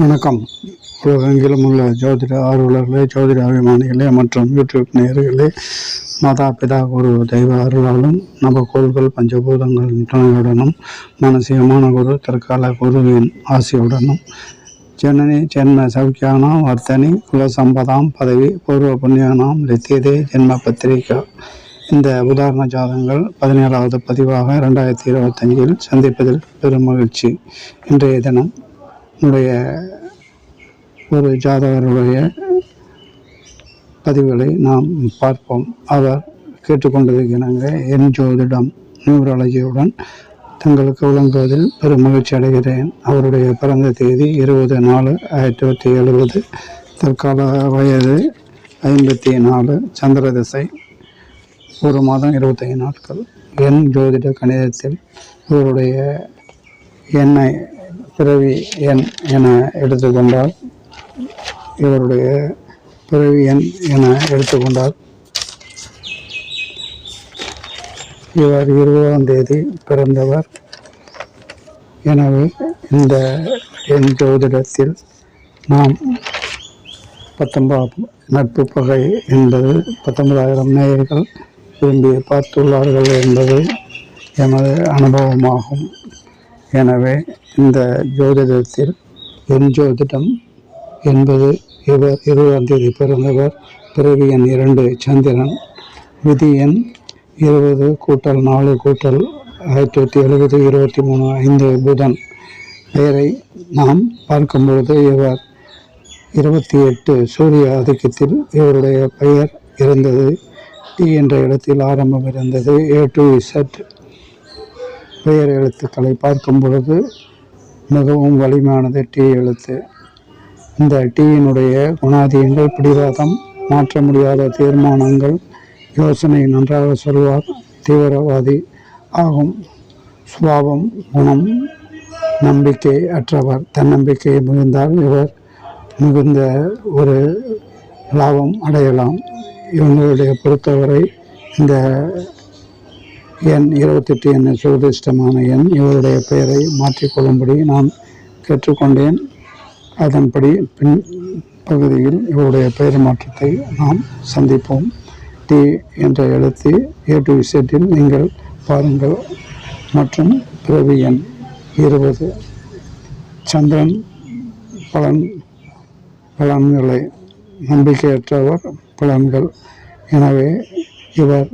வணக்கம். உலகெங்கிலும் உள்ள ஜோதிட ஆர்வலர்களே ஜோதிட அபிமானிகளே மற்றும் யூடியூப் நேயர்களே மாதா பிதா குரு தெய்வ அருளாலும் நவகோள்கள் பஞ்சபூதங்களின் துணையுடனும் மனசியமான குரு தற்கால குருவின் ஆசியுடனும் ஜனனி ஜென்ம சௌக்கியானாம் வர்த்தனி குலசம்பதாம் பதவி பூர்வ புண்ணியானாம் லித்தியதே ஜென்ம பத்திரிகா. இந்த உதாரண ஜாதகங்கள் பதினேழாவது பதிவாக ரெண்டாயிரத்தி இருபத்தஞ்சில் சந்திப்பதில் பெரும் மகிழ்ச்சி. இன்றைய தினம் என்னுடைய ஒரு ஜாதகருடைய பதிவுகளை நாம் பார்ப்போம். அவர் கேட்டுக்கொண்டிருக்கிறாங்க. என் ஜோதிடம் நியூரலஜியுடன் தங்களுக்கு விளங்குவதில் பெரும் மகிழ்ச்சி அடைகிறேன். அவருடைய பிறந்த தேதி இருபது நாலு ஆயிரத்தி தொள்ளாயிரத்தி எழுபது. தற்கால வயது ஐம்பத்தி நாலு. சந்திர திசை ஒரு மாதம் இருபத்தைந்து நாட்கள். என் ஜோதிட கணிதத்தில் இவருடைய எண்ணை பிறவி எண் என எடுத்துக்கொண்டால் இவருடைய பிறவி எண் என எடுத்துக்கொண்டால் இவர் இருபதாம் தேதி பிறந்தவர். எனவே இந்த என் ஜோதிடத்தில் நாம் பத்தொன்பதாம் நட்பு பகை என்பது பத்தொன்பதாயிரம் நேயர்கள் விரும்பி பார்த்துள்ளார்கள் என்பது எமது அனுபவமாகும். எனவே இந்த ஜோதிடத்தில் என் ஜோதிடம் என்பது இவர் இருபதாம் தேதி பிறந்தவர். பிறவி எண் இரண்டு சந்திரன். விதி எண் இருபது கூட்டல் நாலு கூட்டல் ஆயிரத்தி தொள்ளாயிரத்தி எழுபது இருபத்தி மூணு ஐந்து புதன். பெயரை நாம் பார்க்கும்பொழுது இவர் இருபத்தி எட்டு சூரிய ஆதிக்கத்தில் இவருடைய பெயர் இருந்தது. டி என்ற இடத்தில் ஆரம்பம் இருந்தது. A to Z. பெயர் எழுத்துக்களை பார்க்கும் பொழுது மிகவும் வலிமையானது டீ எழுத்து. இந்த டீயினுடைய குணாதியங்கள் பிடிவாதம் மாற்ற முடியாத தீர்மானங்கள் யோசனை நன்றாக சொல்வார் தீவிரவாதி ஆகும். சுபாவம் குணம் நம்பிக்கை அற்றவர். தன்னம்பிக்கை மிகுந்தால் இவர் மிகுந்த ஒரு லாபம் அடையலாம். இவங்களுடைய பொறுத்தவரை இந்த எண் இருபத்தெட்டு என்ற சுரதிஷ்டமான எண் இவருடைய பெயரை மாற்றிக்கொள்ளும்படி நான் கேட்டுக்கொண்டேன். அதன்படி பின் பகுதியில் இவருடைய பெயர் மாற்றத்தை நாம் சந்திப்போம். டி என்ற எழுத்து ஏ டு இசட்டில் நீங்கள் பாருங்கள். மற்றும் பிறவி எண் இருபது. சந்திரன் பலன் பலன்களை நம்பிக்கையற்றவர் பலன்கள். எனவே இவர்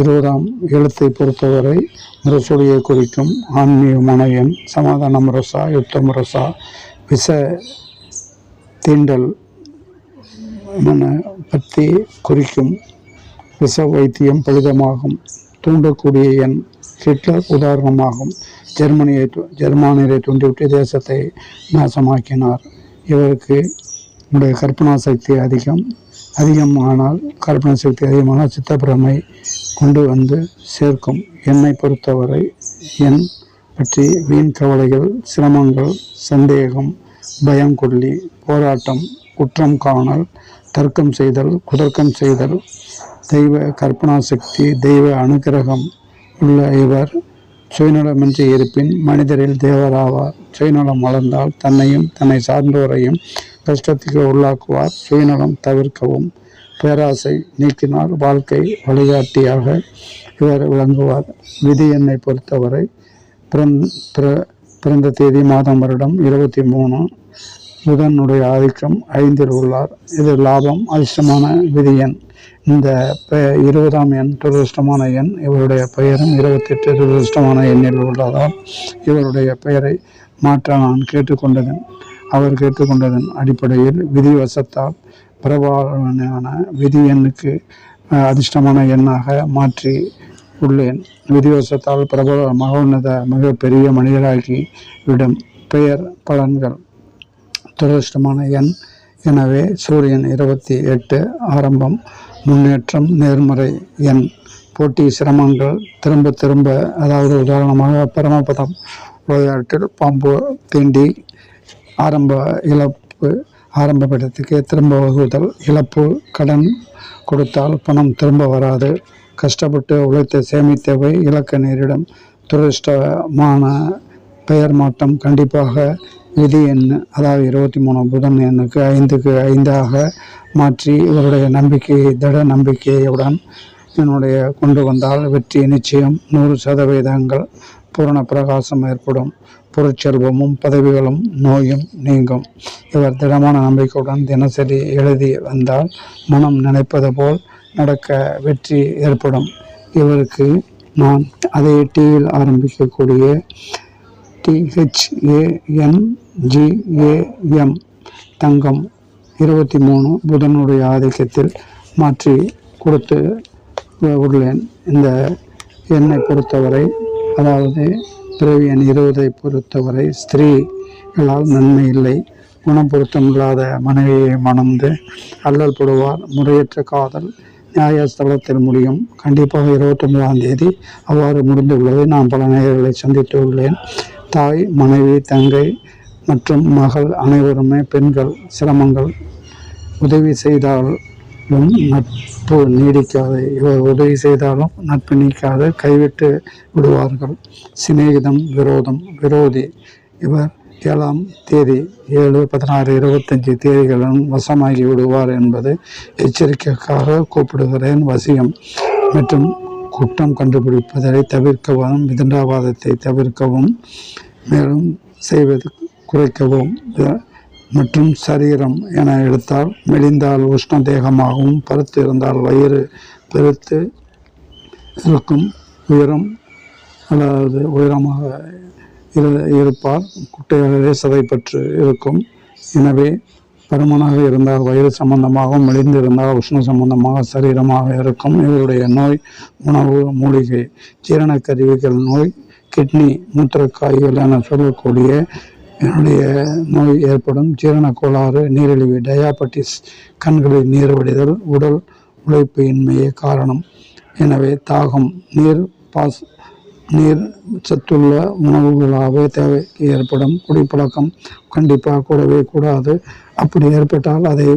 இருபதாம் எழுத்தை பொறுத்தவரை முரசொலியை குறிக்கும் ஆன்மீகமான எண் சமாதான முரசா யுத்த முரசா விச தீண்டல் என பற்றி குறிக்கும் விஷ வைத்தியம் பலிதமாகும். தூண்டக்கூடிய எண் ஹிட்லர் உதாரணமாகும். ஜெர்மனியை ஜெர்மானியரை தூண்டிவிட்டு தேசத்தை நாசமாக்கினார். இவருக்கு உடைய கற்பனா சக்தி அதிகம் அதிகமானால் கற்பனை சக்தி அதிகமானால் சித்தப்பிரமை கொண்டு வந்து சேர்க்கும். என்னை பொறுத்தவரை என் பற்றி வீண் கவலைகள் சிரமங்கள் சந்தேகம் பயம் கொள்ளி போராட்டம் குற்றம் காணல் தர்க்கம் செய்தல் குதர்க்கம் செய்தல் தெய்வ கற்பனா சக்தி தெய்வ அனுக்கிரகம் உள்ள இவர் சுயநலமின்றி இருப்பின் மனிதரில் தேவராவார். சுயநலம் வளர்ந்தால் தன்னையும் தன்னை சார்ந்தோரையும் கஷ்டத்துக்கு உள்ளாக்குவார். சுயநலம் தவிர்க்கவும். பேராசை நீக்கினால் வாழ்க்கை வழிகாட்டியாக இவர் விளங்குவார். விதி எண்ணை பொறுத்தவரை பிற- பிறந்த தேதி மாதம் வருடம் இருபத்தி மூணு புதனுடைய ஆதிக்கம் ஐந்தில் உள்ளார். இது லாபம் அதிர்ஷ்டமான விதி எண். இந்த பெ- இருபதாம் எண் துரதிருஷ்டமான எண். இவருடைய பெயரும் இருபத்தெட்டு துரதிருஷ்டமான எண்ணில் உள்ளதால் இவருடைய பெயரை மாற்ற நான் கேட்டுக்கொண்டதன் அவர் கேட்டுக்கொண்டதன் அடிப்படையில் விதிவசத்தால் பிரபலமான விதி எண்ணுக்கு அதிர்ஷ்டமான எண்ணாக மாற்றி உள்ளேன். விதிவசத்தால் பிரபல மகோன்னத மிகப்பெரிய மனிதராகி விடும் பெயர் பலன்கள். துரதிருஷ்டமான எண். எனவே சூரியன் இருபத்தி எட்டு ஆரம்பம் முன்னேற்றம் நேர்மறை எண். போட்டி சிரமங்கள் திரும்ப திரும்ப அதாவது உதாரணமாக பரமபதம் விளையாட்டில் பாம்பு தீண்டி ஆரம்ப இழப்பு ஆரம்ப படத்துக்கு திரும்ப வகுதல் இழப்பு கடன் கொடுத்தால் பணம் திரும்ப வராது. கஷ்டப்பட்டு உழைத்து சேமித்தவை இலக்க நேரிடும். துரதிருஷ்டமான பெயர் மாற்றம் கண்டிப்பாக விதி எண் அதாவது இருபத்தி மூணு புதன் எண்ணுக்கு ஐந்துக்கு ஐந்தாக மாற்றி இவருடைய நம்பிக்கையை திட நம்பிக்கையுடன் என்னுடைய கொண்டு வந்தால் வெற்றி நிச்சயம். நூறு சதவீதங்கள் பூரண பிரகாசம் ஏற்படும். பொருட்செல்வமும் பதவிகளும் நோயும் நீங்கும். இவர் திடமான நம்பிக்கையுடன் தினசரி எழுதி வந்தால் மனம் நினைப்பது போல் நடக்க வெற்றி ஏற்படும். இவருக்கு நான் அதே டியில் ஆரம்பிக்கக்கூடிய டிஹெச்ஏஎன்ஜிஏஎம் தங்கம் இருபத்தி மூணு புதனுடைய ஆதிக்கத்தில் மாற்றி கொடுத்து உள்ளேன். இந்த எண்ணை பொறுத்தவரை அதாவது பிறவி எண் இருபதை பொறுத்தவரை ஸ்திரீகளால் நன்மை இல்லை. குணம் பொருத்தமில்லாத மனைவியை மணந்து அல்லல் படுவார். முறையற்ற காதல் நியாயஸ்தலத்தில் முடியும். கண்டிப்பாக இருபத்தொன்பதாம் தேதி அவ்வாறு முடிந்துள்ளது நான் பல நேயர்களை சந்தித்து உள்ளேன். தாய் மனைவி தங்கை மற்றும் மகள் அனைவருமே பெண்கள் சிரமங்கள் உதவி செய்தால் நட்பு நீடிக்காது. இவர் உதவி செய்தாலும் நட்பு நீக்காது. கைவிட்டு விடுவார்கள். சிநேகிதம் விரோதம் விரோதி. இவர் ஏழாம் தேதி ஏழு பதினாறு இருபத்தஞ்சி தேதிகளும் வசமாகி விடுவார் என்பது எச்சரிக்கைக்காக கூப்பிடுகிறேன். வசியம் மற்றும் குற்றம் கண்டுபிடிப்பதை தவிர்க்கவும் விதண்டாவாதத்தை தவிர்க்கவும் மேலும் செய்வது குறைக்கவும். மற்றும் சரீரம் என எடுத்தால் மெலிந்தால் உஷ்ண தேகமாகவும் பருத்து இருந்தால் வயிறு பெருத்து இருக்கும் உயரம் அதாவது உயரமாக இரு- இருப்பார் குட்டையாகவே சதைப்பற்று இருக்கும். எனவே பருமனாக இருந்தால் வயிறு சம்பந்தமாகவும் மெலிந்திருந்தால் உஷ்ண சம்பந்தமாக சரீரமாக இருக்கும். இவருடைய நோய் உணவு மூலிகை ஜீரண கருவிகள் நோய் கிட்னி மூத்திரக்காய்கள் என சொல்லக்கூடிய என்னுடைய நோய் ஏற்படும் ஜீரண கோளாறு நீரிழிவு டயாபட்டிஸ் கண்களில் நீர் வடிதல் உடல் உழைப்பு இன்மையே காரணம். எனவே தாகம் நீர் பாஸ் நீர் சத்துள்ள உணவுகளாகவே தேவைக்கு ஏற்படும் குடிப்பழக்கம் கண்டிப்பாக கூடவே கூடாது. அப்படி ஏற்பட்டால் அதை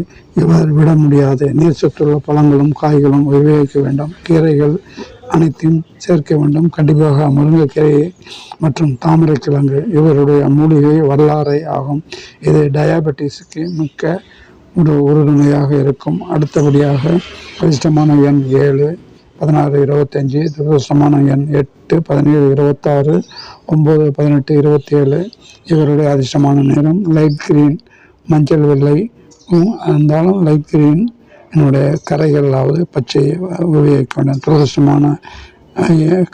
இவர் விட முடியாது. நீர் சத்துள்ள பழங்களும் காய்களும் உபயோகிக்க வேண்டும். கீரைகள் அனைத்தையும் சேர்க்க வேண்டும். கண்டிப்பாக முருங்கைக்கீரை மற்றும் தாமரைக்கிழங்கு இவருடைய மூலிகை வரலாறை ஆகும். இது டயாபெட்டிஸுக்கு மிக்க ஒரு உறுதுணையாக இருக்கும். அடுத்தபடியாக அதிர்ஷ்டமான எண் ஏழு பதினாறு இருபத்தஞ்சி துரதிருஷ்டமான எண் எட்டு பதினேழு இருபத்தாறு ஒம்பது பதினெட்டு இருபத்தேழு. இவருடைய அதிர்ஷ்டமான நிறம் லைட் கிரீன் மஞ்சள் வெள்ளை. இருந்தாலும் லைட் கிரீன் என்னுடைய கரைகளாவது பச்சை உபயோகிக்க வேண்டும் துரதிருஷ்டமான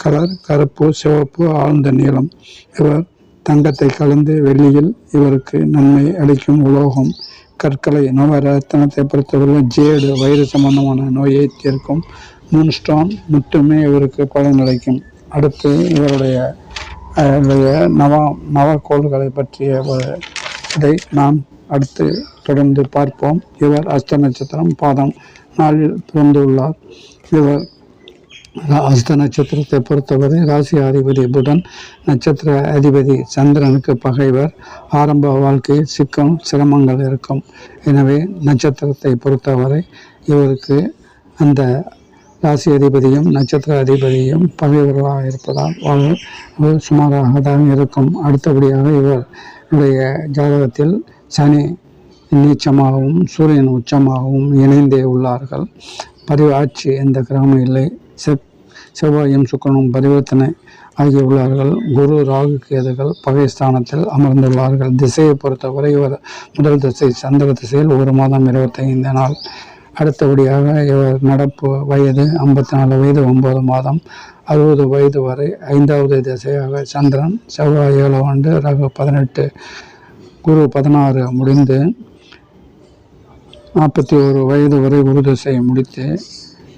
கலர் கருப்பு சிவப்பு ஆழ்ந்த நீளம். இவர் தங்கத்தை கலந்து வெள்ளியில் இவருக்கு நன்மை அளிக்கும் உலோகம். கற்களை நவரத்தனத்தை பொறுத்தவரை ஜேடு வயிறு சம்பந்தமான நோயை தீர்க்கும். மூன்ஸ்டோன் மட்டுமே இவருக்கு பலனளிக்கும் அடுத்து இவருடைய நவ நவக்கோள்களை பற்றிய ஒரு இதை நாம் அடுத்து தொடர்ந்து பார்ப்போம். இவர் அஸ்த நட்சத்திரம் பாதம் நாளில் பிறந்துள்ளார். இவர் அஸ்த நட்சத்திரத்தை பொறுத்தவரை ராசி அதிபதி புதன் நட்சத்திர அதிபதி சந்திரனுக்கு பகைவர். ஆரம்ப வாழ்க்கையில் சிக்கம் சிரமங்கள் இருக்கும். எனவே நட்சத்திரத்தை பொறுத்தவரை இவருக்கு அந்த ராசி அதிபதியும் நட்சத்திர அதிபதியும் பகைவர்களாக இருப்பதால் வாழ்வு சுமாராக தான் இருக்கும். அடுத்தபடியாக இவருடைய ஜாதகத்தில் சனி நீச்சமாகவும் சூரியன் உச்சமாகவும் இணைந்தே உள்ளார்கள். பரிவாட்சி எந்த கிரகமும் இல்லை. செப் செவ்வாயும் சுக்கரனும் பரிவர்த்தனை ஆகிய உள்ளார்கள். குரு ராகு கேதுகள் பகை ஸ்தானத்தில் அமர்ந்துள்ளார்கள். திசையை பொறுத்தவரை இவர் முதல் திசை சந்திர திசையில் ஒரு மாதம் இருபத்தைந்து நாள். அடுத்தபடியாக இவர் நடப்பு வயது ஐம்பத்தி நாலு வயது ஒன்பது மாதம். அறுபது வயது வரை ஐந்தாவது திசையாக சந்திரன் செவ்வாய் ஏழு ஆண்டு ரகு பதினெட்டு குரு பதினாறு முடிந்து நாற்பத்தி ஒரு வயது வரை குரு முடித்து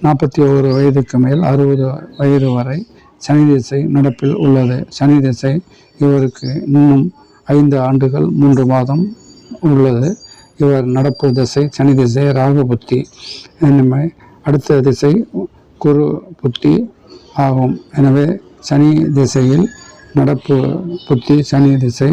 நாற்பத்தி ஒரு வயதுக்கு மேல் அறுபது வயது வரை சனி திசை நடப்பில் உள்ளது. சனி திசை இவருக்கு இன்னும் ஐந்து ஆண்டுகள் மூன்று மாதம் உள்ளது. இவர் நடப்பு திசை சனி திசை ராகு புத்தி இனிமே அடுத்த திசை குரு புத்தி ஆகும். எனவே சனி திசையில் நடப்பு புத்தி சனி திசை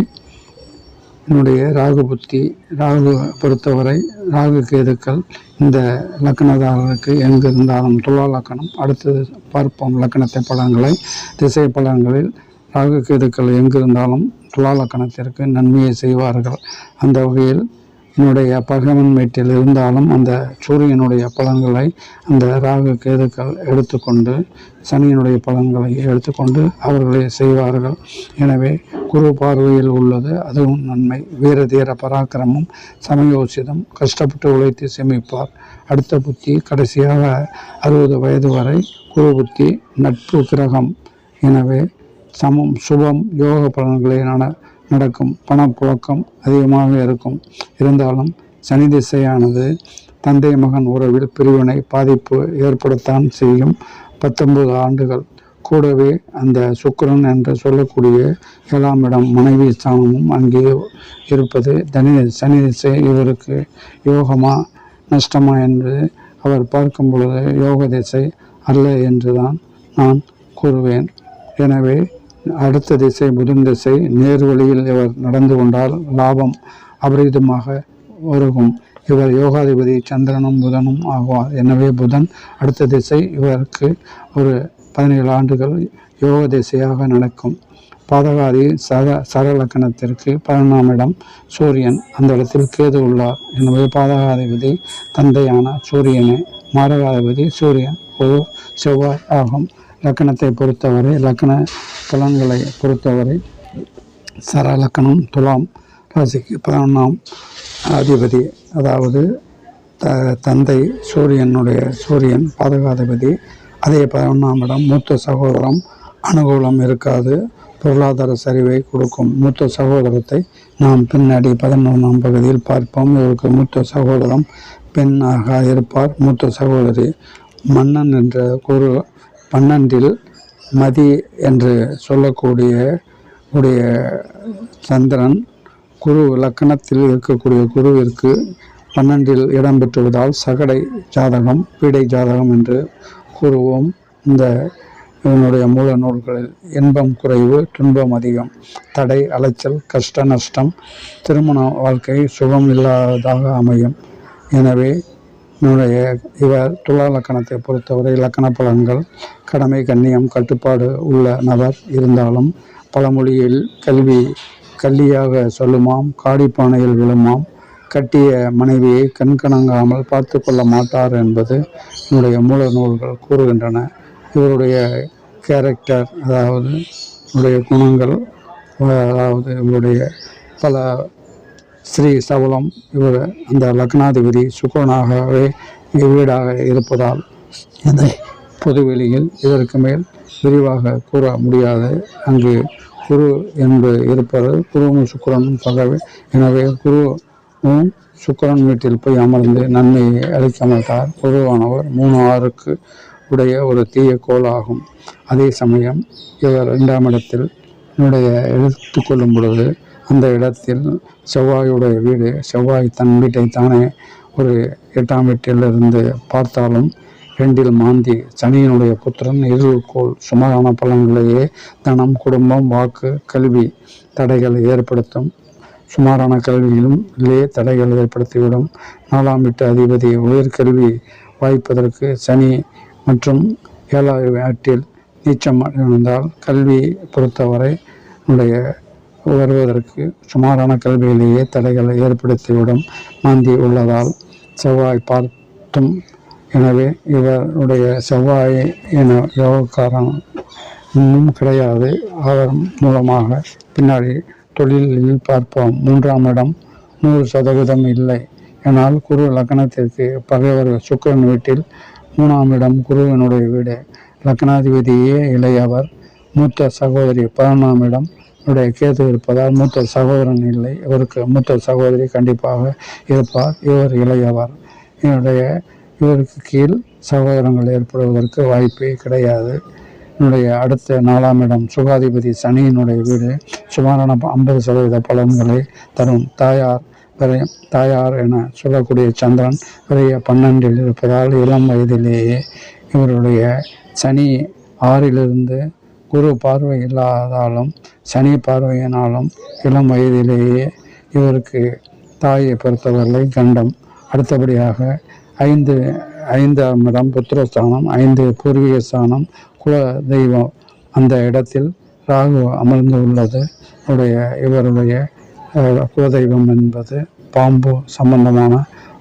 என்னுடைய ராகு புத்தி ராகு பொறுத்தவரை ராகு கேதுக்கள் இந்த லக்னதாரருக்கு எங்கு இருந்தாலும் துலா லக்கணம் அடுத்தது பார்ப்போம் லக்கணத்தை பலன்களை திசை பலன்களில் ராகு கேதுக்கள் எங்கிருந்தாலும் துலாலக்கணத்திற்கு நன்மையை செய்வார்கள். அந்த வகையில் என்னுடைய பகைவன் வீட்டில் இருந்தாலும் அந்த சூரியனுடைய பலன்களை அந்த ராகு கேதுக்கள் எடுத்துக்கொண்டு சனியினுடைய பலன்களை எடுத்துக்கொண்டு அவர்களே செய்வார்கள். எனவே குரு பார்வையில் உள்ளது. அதுவும் நன்மை. வீர தீர பராக்கிரமம் சமயோசிதம் கஷ்டப்பட்டு உழைத்து சேமிப்பார். அடுத்த புத்தி கடைசியாக அறுபது வயது வரை குரு புத்தி நட்பு கிரகம். எனவே சமம் சுபம் யோக பலன்களை நட நடக்கும். பணப்புழக்கம் அதிகமாக இருக்கும். இருந்தாலும் சனி திசையானது தந்தை மகன் உறவில் பிரிவினை பாதிப்பு ஏற்படத்தான் செய்யும். பத்தொன்பது ஆண்டுகள். கூடவே அந்த சுக்கரன் என்று சொல்லக்கூடிய ஏழாம் இடம் மனைவி ஸ்தானமும் அங்கே இருப்பது தனி சனி திசை. இவருக்கு யோகமா நஷ்டமா என்று அவர் பார்க்கும் பொழுது யோக திசை அல்ல என்றுதான் நான் கூறுவேன். எனவே அடுத்த திசை புதன் திசை நேர் வழியில் இவர் நடந்து கொண்டால் லாபம் அபரிதமாக வருகும் இவர் யோகாதிபதி சந்திரனும் புதனும் ஆகுவார். எனவே புதன் அடுத்த திசை இவருக்கு ஒரு பதினேழு ஆண்டுகள் யோக திசையாக நடக்கும். பாதகாதி சர சரலக்கணத்திற்கு பதினொன்றாம் இடம் சூரியன். அந்த இடத்தில் கேது உள்ளார். எனவே பாதகாதிபதி தந்தையான சூரியனே மாரகாதிபதி சூரியன் ஒரு செவ்வாய் ஆகும். லக்கணத்தை பொறுத்தவரை லக்கண பலன்களை பொறுத்தவரை சர லக்கணம் துலாம் ராசிக்கு பதினொன்றாம் அதிபதி அதாவது த தந்தை சூரியனுடைய சூரியன் பாதகாதிபதி அதே பதினொன்றாம் இடம் மூத்த சகோதரம் அனுகூலம் இருக்காது பொருளாதார சரிவை கொடுக்கும். மூத்த சகோதரத்தை நாம் பின்னாடி பதினொன்றாம் பகுதியில் பார்ப்போம். இவருக்கு மூத்த சகோதரம் பெண்ணாக இருப்பார். மூத்த சகோதரி மன்னன் என்ற குரு பன்னெண்டில் மதி என்று சொல்லக்கூடிய உடைய சந்திரன் குரு லக்கணத்தில் இருக்கக்கூடிய குருவிற்கு பன்னெண்டில் இடம் பெற்றுவதால் சகடை ஜாதகம் பீடை ஜாதகம் என்று கூறுவோம். இந்த இவனுடைய மூல நூல்களில் இன்பம் குறைவு துன்பம் அதிகம் தடை அலைச்சல் கஷ்ட நஷ்டம் திருமண வாழ்க்கை சுகம் இல்லாததாக அமையும். எனவே என்னுடைய இவர் துலா லக்கணத்தை பொறுத்தவரை இலக்கண பலன்கள் கடமை கண்ணியம் கட்டுப்பாடு உள்ள நபர் இருந்தாலும் பழமொழியில் கல்வி கல்லியாக சொல்லுமாம் காடிப்பானையில் விழுமாம் கட்டிய மனைவியை கண்கணங்காமல் பார்த்து கொள்ள மாட்டார் என்பது என்னுடைய மூல நூல்கள் கூறுகின்றன. இவருடைய கேரக்டர் அதாவது இவருடைய குணங்கள் அதாவது இவருடைய பல ஸ்ரீ சவலம் இவர் அந்த லக்னாதிபதி சுக்கரனாகவே வீடாக இருப்பதால் இந்த பொதுவெளியில் இதற்கு மேல் விரிவாக கூற முடியாது. அங்கு குரு என்று இருப்பது குருவும் சுக்கரனும் பகவே. எனவே குருவும் சுக்கரன் வீட்டில் போய் அமர்ந்து நன்மையை அளிக்க மாட்டார். குருவானவர் மூணு ஆறுக்கு உடைய ஒரு தீய கோளாகும். அதே சமயம் இவர் இரண்டாம் இடத்தில் என்னுடைய எடுத்துக்கொள்ளும் பொழுது அந்த இடத்தில் செவ்வாயுடைய வீடு செவ்வாய் தன் வீட்டை தானே ஒரு எட்டாம் வீட்டிலிருந்து பார்த்தாலும் ரெண்டில் மாந்தி சனியினுடைய புத்திரன் இருள்கோள் சுமாரான பலன்களையே தனம் குடும்பம் வாக்கு கல்வி தடைகளை ஏற்படுத்தும். சுமாரான கல்வியிலும் இல்லையே தடைகள் ஏற்படுத்திவிடும். நாலாம் வீட்டு அதிபதி உயர்கல்வி வாய்ப்பதற்கு சனி மற்றும் ஏழாவது ஆட்டில் நீச்சம் அடைந்தால் கல்வி பொறுத்தவரை உடைய உயர்வதற்கு சுமாரான கல்வியிலேயே தடைகளை ஏற்படுத்திவிடும் மாந்தி உள்ளதால் செவ்வாய் பார்த்தும். எனவே இவருடைய செவ்வாய் என யோகக்காரன் இன்னும் கிடையாது. அவர் மூலமாக பின்னாடி தொழிலில் பார்ப்போம். மூன்றாம் இடம் நூறு சதவீதம் இல்லை. ஆனால் குரு லக்னத்திற்கு பகைவர் சுக்கரன் வீட்டில் மூணாம் இடம் குருவினுடைய வீடு. லக்னாதிபதியே இளையவர். மூத்த சகோதரி பதினொன்றாம் இடம் உடைய கேது இருப்பதால் மூத்த சகோதரன் இல்லை. இவருக்கு மூத்த சகோதரி கண்டிப்பாக இருப்பார். இவர் இளையவர். என்னுடைய இவருக்கு கீழ் சகோதரங்கள் ஏற்படுவதற்கு வாய்ப்பே கிடையாது. என்னுடைய அடுத்த நாலாம் இடம் சுகாதிபதி சனியினுடைய வீடு. சுமாரான ஐம்பது சதவீத பலன்களை தரும். தாயார் விரைய தாயார் என சொல்லக்கூடிய சந்திரன் விரைய பன்னெண்டில் இருப்பதால் இளம் வயதிலேயே இவருடைய சனி ஆறிலிருந்து குரு பார்வை இல்லாதாலும் சனி பார்வையினாலும் இளம் வயதிலேயே இவருக்கு தாயை பொறுத்தவர்களை கண்டம். அடுத்தபடியாக ஐந்து ஐந்தாம் இடம் புத்திரஸ்தானம் ஐந்து பூர்வீக ஸ்தானம் குல தெய்வம் அந்த இடத்தில் ராகு அமர்ந்து உள்ளது உடைய இவருடைய குலதெய்வம் என்பது பாம்பு சம்பந்தமான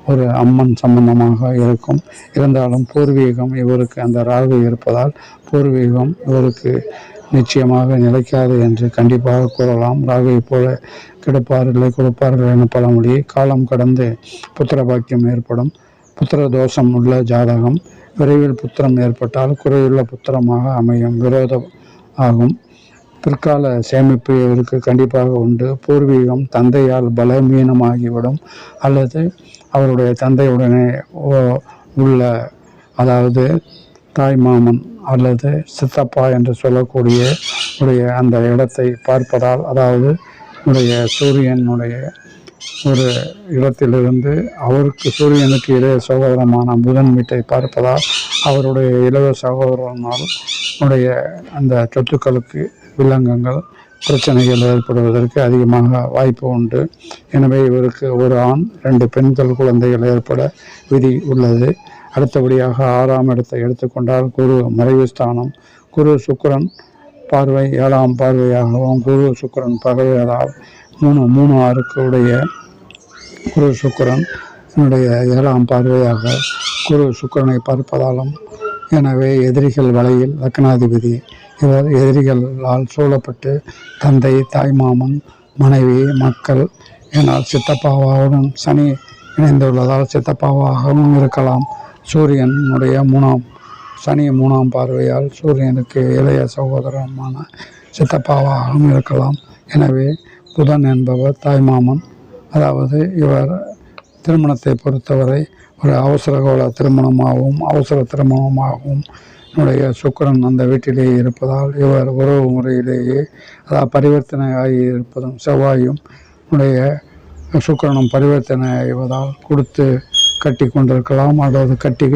ஒரு அம்மன் சம்பந்தமாக இருக்கும். இருந்தாலும் பூர்வீகம் இவருக்கு அந்த ராகு இருப்பதால் பூர்வீகம் இவருக்கு நிச்சயமாக நிலைக்காது என்று கண்டிப்பாக கூறலாம். ராகுவை போல கெடுப்பாரில்லை கொடுப்பார்கள் என பழமொழி காலம் கடந்து புத்திர பாக்கியம் ஏற்படும். புத்திர தோஷம் உள்ள ஜாதகம் விரைவில் புத்திரம் ஏற்பட்டால் குறையுள்ள புத்திரமாக அமையும் விரோதம் ஆகும். பிற்கால சேமிப்பு இவருக்கு கண்டிப்பாக உண்டு. பூர்வீகம் தந்தையால் பலவீனமாகிவிடும். அல்லது அவருடைய தந்தையுடனே ஓ- உள்ள அதாவது தாய் மாமன் அல்லது சித்தப்பா என்று சொல்லக்கூடிய உடைய அந்த இடத்தை பார்ப்பதால் அதாவது உடைய சூரியனுடைய ஒரு இடத்திலிருந்து அவருக்கு சூரியனுக்கு இளைய சகோதரமான புதன் வீட்டை பார்ப்பதால் அவருடைய இளைய சகோதரனால் உடைய அந்த சொத்துக்களுக்கு வில்லங்கங்கள் பிரச்சனைகள் ஏற்படுவதற்கு அதிகமாக வாய்ப்பு உண்டு. எனவே இவருக்கு ஒரு ஆண் ரெண்டு பெண்கள் குழந்தைகள் ஏற்பட விதி உள்ளது. அடுத்தபடியாக ஆறாம் இடத்தை எடுத்துக்கொண்டால் குரு மறைவு ஸ்தானம். குரு சுக்கிரன் பார்வை ஏழாம் பார்வையாகவும் குரு சுக்கிரன் பகவையதால் மூணு மூணு ஆறுக்கு உடைய குரு சுக்கிரன் என்னுடைய ஏழாம் பார்வையாக குரு சுக்கிரனை பார்ப்பதாலும் எனவே எதிரிகள் வலையில் லக்னாதிபதி இவர் எதிரிகளால் சூழப்பட்டு தந்தை தாய்மாமன் மனைவி மக்கள் என சித்தப்பாவாவுடன் சனி இணைந்துள்ளதால் சித்தப்பாவாகவும் இருக்கலாம். சூரியனுடைய மூணாம் சனி மூணாம் பார்வையால் சூரியனுக்கு இளைய சகோதரமான சித்தப்பாவாகவும் இருக்கலாம். எனவே புதன் என்பவர் தாய்மாமன் அதாவது இவர் திருமணத்தை பொறுத்தவரை ஒரு அவசர கோல திருமணமாகவும் அவசர திருமணமாகவும் உடைய சுக்கிரன் அந்த வீட்டிலேயே இருப்பதால் இவர் உறவு முறையிலேயே அதாவது பரிவர்த்தனை ஆகி இருப்பதும் செவ்வாயும் உடைய சுக்கிரனும் பரிவர்த்தனை ஆகிவதால் கொடுத்து கட்டி கொண்டிருக்கலாம். அல்லது கட்டி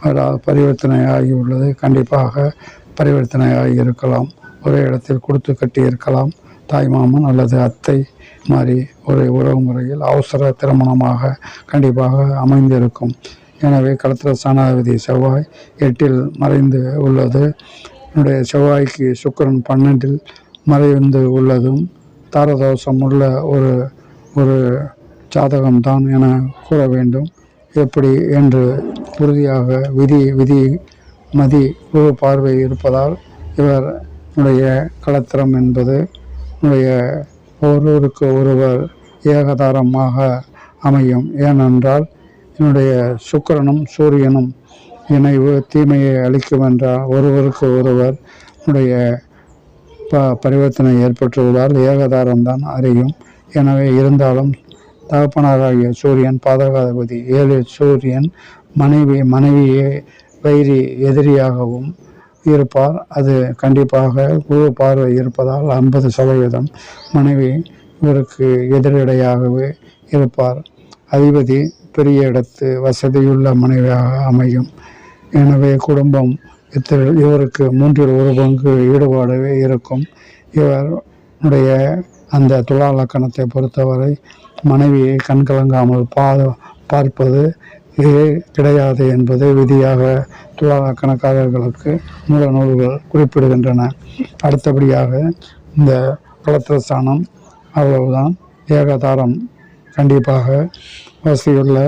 அதாவது பரிவர்த்தனை ஆகி உள்ளது. கண்டிப்பாக பரிவர்த்தனை ஆகி இருக்கலாம். ஒரே இடத்தில் கொடுத்து கட்டி இருக்கலாம். தாய்மாமன் அல்லது அத்தை மாதிரி ஒரு உறவு முறையில் அவசர திருமணமாக கண்டிப்பாக அமைந்திருக்கும். எனவே களத்திர ஸ்தானாதிபதி செவ்வாய் எட்டில் மறைந்து உள்ளது. என்னுடைய செவ்வாய்க்கு சுக்கிரன் பன்னெண்டில் மறைந்து உள்ளதும் தாரதோஷம் உள்ள ஒரு ஒரு ஜாதகம்தான் என கூற வேண்டும். எப்படி என்று உறுதியாக விதி விதி மதி குரு பார்வை இருப்பதால் இவர் உடைய களத்திரம் என்பது உடைய ஒருவருக்கு ஒருவர் ஏகதாரமாக அமையும். ஏனென்றால் என்னுடைய சுக்கிரனும் சூரியனும் இணைவு தீமையை அளிக்கும் என்றால் ஒருவருக்கு ஒருவர் உடைய ப பரிவர்த்தனை ஏற்பட்டுள்ளதால் ஏகதாரம்தான் அறியும். எனவே இருந்தாலும் தகப்பனாராகிய சூரியன் பாதகாதிபதி ஏழு சூரியன் மனைவி மனைவியை வைரி எதிரியாகவும் இருப்பார். அது கண்டிப்பாக குரு பார்வை இருப்பதால் ஐம்பது சதவீதம் மனைவி இவருக்கு எதிரிடையாகவே இருப்பார். அதிபதி பெரிய இடத்து வசதியுள்ள மனைவியாக அமையும். எனவே குடும்பம் இத்தில் இவருக்கு மூன்றில் ஒரு பங்கு ஈடுபாடவே இருக்கும். இவருடைய அந்த துலா லக்கணத்தை பொறுத்தவரை மனைவியை கண்கலங்காமல் பா பார்ப்பது இது கிடையாது என்பது விதியாக துலா லக்கணக்காரர்களுக்கு மூல நூல்கள் குறிப்பிடுகின்றன. அடுத்தபடியாக இந்த குலத்திரஸ்தானம் அவ்வளவுதான். ஏகதாரம். கண்டிப்பாக வசதியுள்ள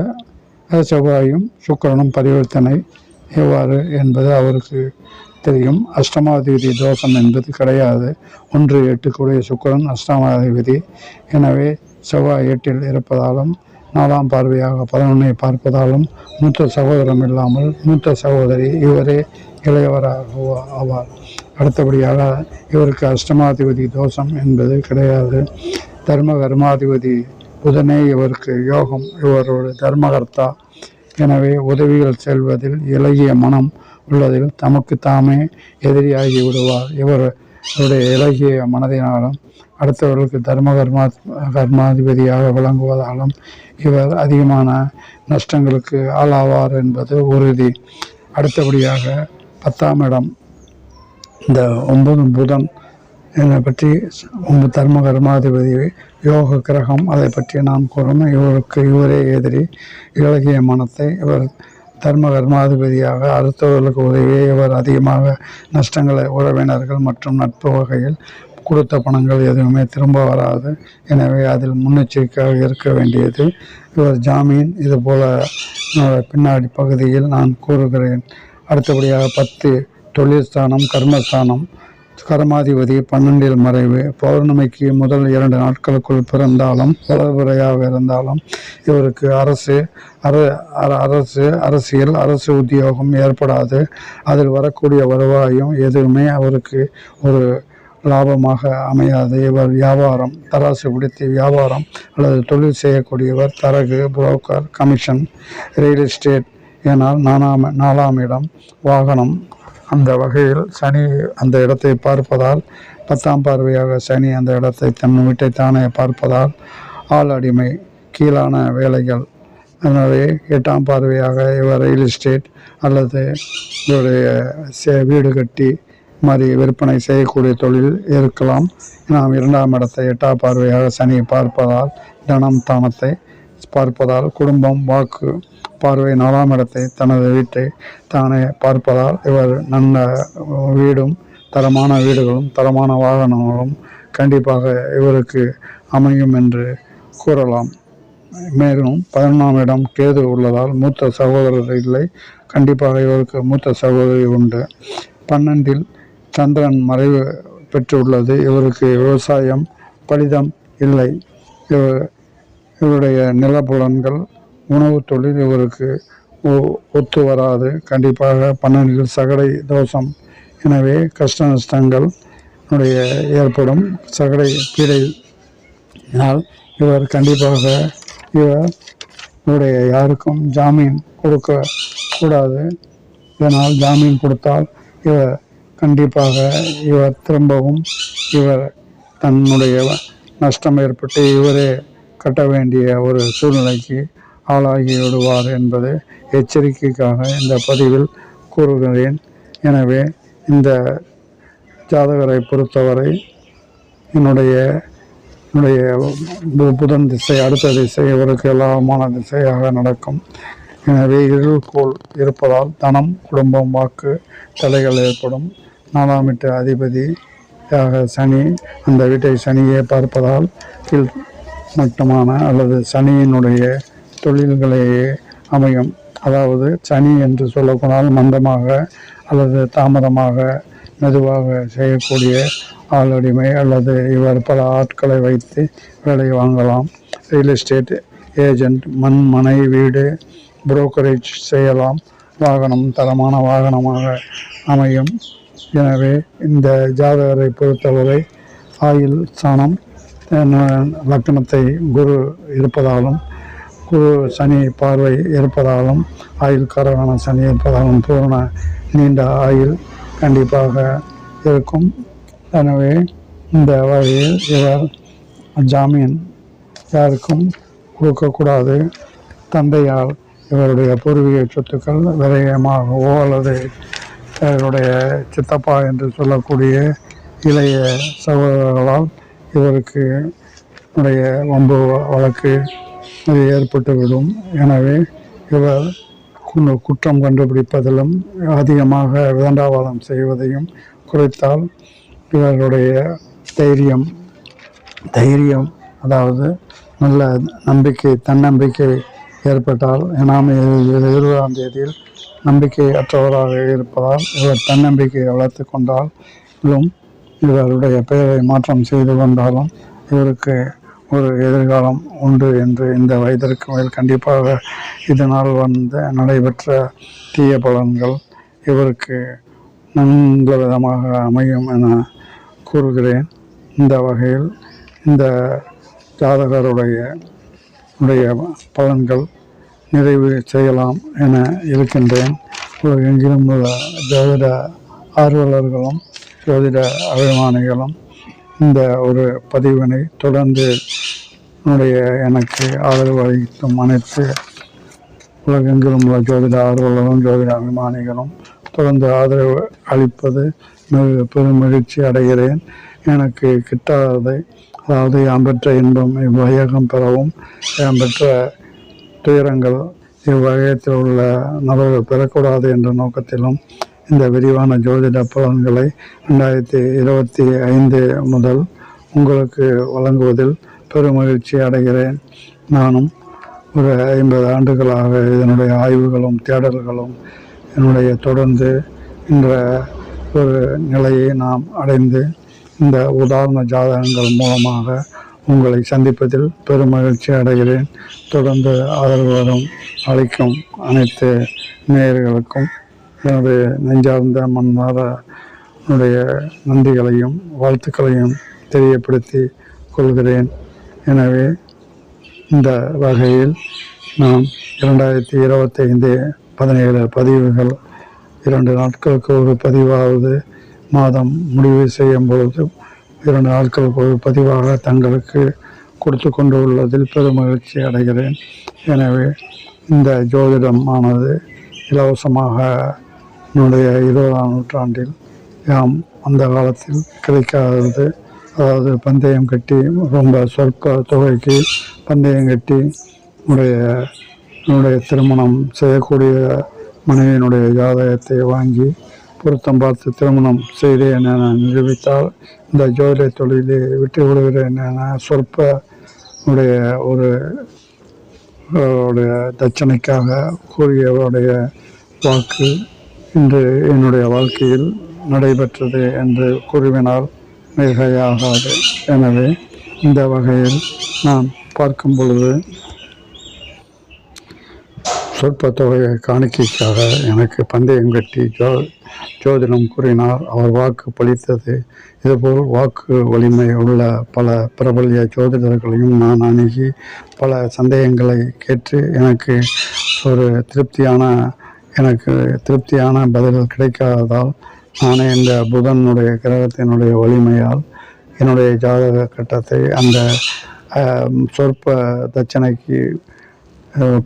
செவ்வாயும் சுக்கிரனும் பரிவர்த்தனை எவ்வாறு என்பது அவருக்கு தெரியும். அஷ்டமாதிபதி தோஷம் என்பது கிடையாது. ஒன்று எட்டுக்குடைய சுக்கிரன் அஷ்டமாதிபதி. எனவே செவ்வாய் எட்டில் இருப்பதாலும் நாலாம் பார்வையாக பதினொன்னை பார்ப்பதாலும் மூத்த சகோதரம் இல்லாமல் மூத்த சகோதரி இவரே இளையவராக ஆவார். அடுத்தபடியாக இவருக்கு அஷ்டமாதிபதி தோஷம் என்பது கிடையாது. தர்ம கர்மாதிபதி புதனே இவருக்கு யோகம் இவரோட தர்மகர்த்தா. எனவே உதவிகள் செல்வதில் இலகிய மனம் உள்ளதில் தமக்கு தாமே எதிரியாகி விடுவார். இவர் இவருடைய இலகிய மனதினாலும் அடுத்தவர்களுக்கு தர்ம கர்மா கர்மாதிபதியாக விளங்குவதாலும் இவர் அதிகமான நஷ்டங்களுக்கு ஆளாவார் என்பது உறுதி. அடுத்தபடியாக பத்தாம் இடம். இந்த ஒன்பது புதன் இதை பற்றி உங்கள் தர்ம கர்மாதிபதி யோக கிரகம் அதை பற்றி நாம் கூறணும் இவருக்கு இவரே எதிரி. இலகிய மனத்தை இவர் தர்ம கர்மாதிபதியாக அடுத்தவர்களுக்கு உதவியே இவர் அதிகமாக நஷ்டங்களை உறவினர்கள் மற்றும் நட்பு வகையில் கொடுத்த பணங்கள் எதுவுமே திரும்ப வராது. எனவே அதில் முன்னெச்சரிக்கையாக இருக்க வேண்டியது இவர் ஜாமீன். இதுபோல பின்னாடி பகுதியில் நான் கூறுகிறேன். அடுத்தபடியாக பத்து தொழில் ஸ்தானம் கர்மஸ்தானம் கரமாதிபதி பன்னெண்டில் மறைவு. பௌர்ணமிக்கு முதல் இரண்டு நாட்களுக்குள் பிறந்தாலும் வளர்பிறையாக இருந்தாலும் இவருக்கு அரசு அர அரசு அரசியல் அரசு உத்தியோகம் ஏற்படாது. அதில் வரக்கூடிய வருவாயும் எதுவுமே அவருக்கு ஒரு லாபமாக அமையாது. இவர் வியாபாரம் தராசு பிடித்து வியாபாரம் அல்லது தொழில் செய்யக்கூடியவர் தரகு புரோக்கர் கமிஷன் ரியல் எஸ்டேட் ஏனால் நானாம் நாலாம் இடம் வாகனம் அந்த வகையில் சனி அந்த இடத்தை பார்ப்பதால் பத்தாம் பார்வையாக சனி அந்த இடத்தை தன் வீட்டை தானே பார்ப்பதால் ஆள் அடிமை கீழான வேலைகள். அதனாலே எட்டாம் பார்வையாக இவர் ரியல் எஸ்டேட் அல்லது இவருடைய சே- வீடு கட்டி மாதிரி விற்பனை செய்யக்கூடிய தொழில் இருக்கலாம். நாம் இரண்டாம் இடத்தை எட்டாம் பார்வையாக சனி பார்ப்பதால் தனம் தானத்தை பார்ப்பதால் குடும்பம் வாக்கு பார்வை நாலாம் இடத்தை தனது வீட்டை தானே பார்ப்பதால் இவர் நல்ல வீடும் தரமான வீடுகளும் தரமான வாகனங்களும் கண்டிப்பாக இவருக்கு அமையும் என்று கூறலாம். மேலும் பதினொன்றாம் இடம் கேது உள்ளதால் மூத்த சகோதரர் இல்லை. கண்டிப்பாக இவருக்கு மூத்த சகோதரி உண்டு. பன்னெண்டில் சந்திரன் மறைவு பெற்றுள்ளது. இவருக்கு விவசாயம் பலிதம் இல்லை. இவ- இவருடைய நிலப்புலன்கள் உணவு தொழில் இவருக்கு ஒ- ஒத்து வராது. கண்டிப்பாக பன்னெண்டில் சகடை தோஷம். எனவே கஷ்ட நஷ்டங்கள் உடைய ஏற்படும். சகடை பீடையினால் இவர் கண்டிப்பாக இவர் இவருடைய யாருக்கும் ஜாமீன் கொடுக்க கூடாது. இதனால் ஜாமீன் கொடுத்தால் இவர் கண்டிப்பாக இவர் திரும்பவும் இவர் தன்னுடைய நஷ்டம் ஏற்பட்டு இவரே கட்ட வேண்டிய ஒரு சூழ்நிலைக்கு ஆளாகி விடுவார் என்பது எச்சரிக்கைக்காக இந்த பதிவில் கூறுகிறேன். எனவே இந்த ஜாதகரை பொறுத்தவரை என்னுடைய என்னுடைய பு- புதன் திசை அடுத்த திசை இவருக்கு லாபமான திசையாக நடக்கும். எனவே இருள்கோள் இருப்பதால் தனம் குடும்பம் வாக்கு தடைகள் ஏற்படும். நாலாம் வீட்டு அதிபதியாக சனி அந்த வீட்டை சனியே பார்ப்பதால் கீழ் மட்டமான அல்லது சனியினுடைய தொழில்களையே அமையும். அதாவது சனி என்று சொல்லப்போனால் மந்தமாக அல்லது தாமதமாக மெதுவாக செய்யக்கூடிய ஆளுடைமை அல்லது இவர் பல ஆட்களை வைத்து வேலை வாங்கலாம். ரியல் எஸ்டேட் ஏஜென்ட் மண் மனை வீடு புரோக்கரேஜ் செய்யலாம். வாகனம் தரமான வாகனமாக அமையும். எனவே இந்த ஜாதகரை பொறுத்தவரை ஆயில் சாணம் லக்னத்தை குரு இருப்பதாலும் குரு சனி பார்வை இருப்பதாலும் ஆயுள் காரகமான சனி இருப்பதாலும் பூரண நீண்ட ஆயுள் கண்டிப்பாக இருக்கும். எனவே இந்த வகையில் இவர் ஜாமீன் யாருக்கும் கொடுக்கக்கூடாது. தந்தையால் இவருடைய பூர்வீக சொத்துக்கள் விரயமாகவோ அல்லது இவருடைய சித்தப்பா என்று சொல்லக்கூடிய இளைய சகோதரர்களால் இவருக்கு உடைய வம்பு வழக்கு இது ஏற்பட்டுவிடும் எனவே இவர் கு- குற்றம் கண்டுபிடிப்பதிலும் அதிகமாக வேண்டாவாதம் செய்வதையும் குறைத்தால் இவருடைய தைரியம் தைரியம் அதாவது நல்ல நம்பிக்கை தன்னம்பிக்கை ஏற்பட்டால் நாம் இரு- இருபதாம் தேதியில் நம்பிக்கை அற்றவராக இருப்பதால் இவர் தன்னம்பிக்கையை வளர்த்து கொண்டாலும் இவருடைய பெயரை மாற்றம் செய்து கொண்டாலும் இவருக்கு ஒரு எதிர்காலம் உண்டு என்று இந்த வயதிற்கு மேல் கண்டிப்பாக இதனால் வந்த நடைபெற்ற தீய பலன்கள் இவருக்கு நல்ல விதமாக அமையும் என கூறுகிறேன். இந்த வகையில் இந்த ஜாதகருடைய உடைய பலன்கள் நிறைவு செய்யலாம் என இருக்கின்றேன். உலகெங்கிலும் உள்ள ஜோதிட ஆர்வலர்களும் ஜோதிட அபிமானிகளும் இந்த ஒரு பதிவினை தொடர்ந்து என்னுடைய எனக்கு ஆதரவு அளிக்கும் அனைத்து உலகெங்கிலும் உள்ள ஜோதிட ஆர்வலரும் ஜோதிட அபிமானிகளும் தொடர்ந்து ஆதரவு அளிப்பது மிக பெரும் மகிழ்ச்சி அடைகிறேன். எனக்கு கிட்டாததை அதாவது யாம் பெற்ற இன்பம் இவ்வையகம் பெறவும் யாம் பெற்ற துயரங்கள் இவ்வையத்தில் உள்ள நபர்கள் பெறக்கூடாது என்ற நோக்கத்திலும் இந்த விரிவான ஜோதிட பலன்களை ரெண்டாயிரத்தி இருபத்தி ஐந்து முதல் உங்களுக்கு வழங்குவதில் பெருமகிழ்ச்சி அடைகிறேன். நானும் ஒரு ஐம்பது ஆண்டுகளாக இதனுடைய ஆய்வுகளும் தேடல்களும் என்னுடைய தொடர்ந்து என்ற ஒரு நிலையை நாம் அடைந்து இந்த உதாரண ஜாதகங்கள் மூலமாக உங்களை சந்திப்பதில் பெருமகிழ்ச்சி அடைகிறேன். தொடர்ந்து ஆதரவுடன் அளிக்கும் அனைத்து நேயர்களுக்கும் எனது நெஞ்சார்ந்த மன்மார என்னுடைய நன்றிகளையும் வாழ்த்துக்களையும் தெரியப்படுத்தி கொள்கிறேன். எனவே இந்த வகையில் நாம் இரண்டாயிரத்தி இருபத்தைந்து பதினேழு பதிவுகள் இரண்டு நாட்களுக்கு ஒரு பதிவாவது மாதம் முடிவு செய்யும் பொழுது இரண்டு நாட்களுக்கு ஒரு பதிவாக தங்களுக்கு கொடுத்து கொண்டு உள்ளதில் பெருமகிழ்ச்சி அடைகிறேன். எனவே இந்த ஜோதிடம் ஆனது இலவசமாக என்னுடைய இருபதாம் நூற்றாண்டில் யாம் அந்த காலத்தில் கிடைக்காதது. அதாவது பந்தயம் கட்டி ரொம்ப சொற்ப தொகைக்கு பந்தயம் கட்டி உடைய என்னுடைய திருமணம் செய்யக்கூடிய மனைவியினுடைய ஜாதகத்தை வாங்கி பொருத்தம் பார்த்து திருமணம் செய்தேன் என நிரூபித்தால் இந்த ஜோதிட தொழிலை விட்டு விடுகிறேன் என சொற்ப உடைய ஒரு உடைய தட்சணைக்காக கூறியவருடைய வாக்கு இன்று என்னுடைய வாழ்க்கையில் நடைபெற்றது என்று கூறுவினால் மிகையாகாது. எனவே இந்த வகையில் நான் பார்க்கும் பொழுது சொற்ப தொகையை காணிக்கைக்காக எனக்கு பந்தயம் கட்டி ஜோ ஜோதிடம் கூறினார். அவர் வாக்கு பளித்தது இதுபோல் வாக்கு வலிமை உள்ள பல பிரபல்ய ஜோதிடர்களையும் நான் அணுகி பல சந்தேகங்களை கேட்டு எனக்கு ஒரு திருப்தியான எனக்கு திருப்தியான பதில்கள் கிடைக்காததால் நானே இந்த புதனுடைய கிரகத்தினுடைய வலிமையால் என்னுடைய ஜாதக கட்டத்தை அந்த சொற்ப தட்சணைக்கு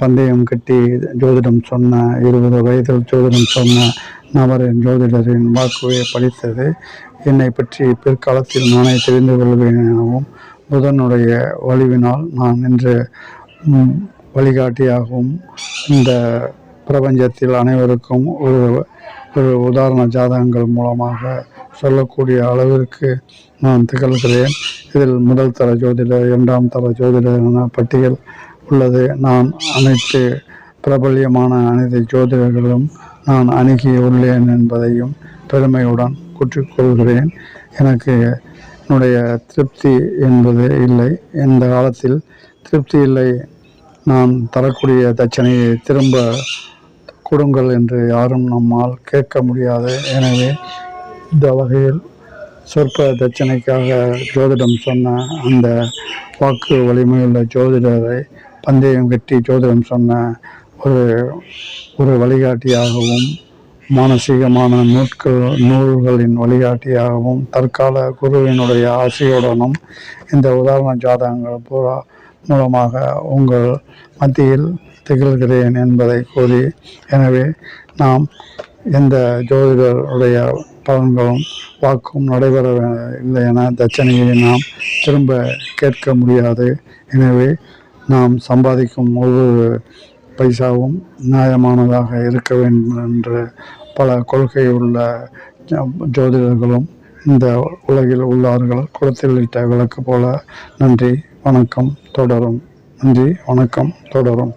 பந்தயம் கட்டி ஜோதிடம் சொன்ன இருபது வயதில் ஜோதிடம் சொன்ன நபரின் ஜோதிடரின் வாக்குவை படித்தது. என்னை பற்றி பிற்காலத்தில் நானே தெரிந்து கொள்வேன் எனவும் புதனுடைய வலிவினால் நான் இன்று வழிகாட்டியாகவும் இந்த பிரபஞ்சத்தில் அனைவருக்கும் ஒரு ஒரு உதாரண ஜாதகங்கள் மூலமாக சொல்லக்கூடிய அளவிற்கு நான் திகழ்கிறேன். இதில் முதல் தர ஜோதிடர் இரண்டாம் தர ஜோதிடர் என பட்டியல் உள்ளது. நான் அனைத்து பிரபல்யமான அனைத்து ஜோதிடர்களும் நான் அணுகி உள்ளேன் என்பதையும் பெருமையுடன் கூற்றிக்கொள்கிறேன். எனக்கு என்னுடைய திருப்தி என்பது இல்லை. இந்த காலத்தில் திருப்தி இல்லை. நான் தரக்கூடிய தட்சணையை திரும்ப கொடுங்கள் என்று யாரும் நம்மால் கேட்க முடியாது. எனவே இந்த வகையில் சொற்ப தட்சணைக்காக ஜோதிடம் சொன்ன அந்த வாக்கு வலிமையுள்ள ஜோதிடரை பந்தயம் கட்டி ஜோதிடம் சொன்ன ஒரு ஒரு வழிகாட்டியாகவும் மானசீகமான நூட்கள் நூல்களின் வழிகாட்டியாகவும் தற்கால குருவினுடைய ஆசையுடனும் இந்த உதாரண ஜாதகங்கள் பூரா மூலமாக உங்கள் மத்தியில் திகழ்கிறேன் என்பதை கூறி எனவே நாம் எந்த ஜோதிடருடைய பலன்களும் வாக்கும் நடைபெற இல்லை என தட்சணையை நாம் திரும்ப கேட்க முடியாது. எனவே நாம் சம்பாதிக்கும் ஒவ்வொரு பைசாவும் நியாயமானதாக இருக்க வேண்டும் என்று பல கொள்கை உள்ள ஜோதிடர்களும் இந்த உலகில் உள்ளார்கள். குளத்தில் விளக்கு போல நன்றி வணக்கம் தொடரும். நன்றி வணக்கம் தொடரும்.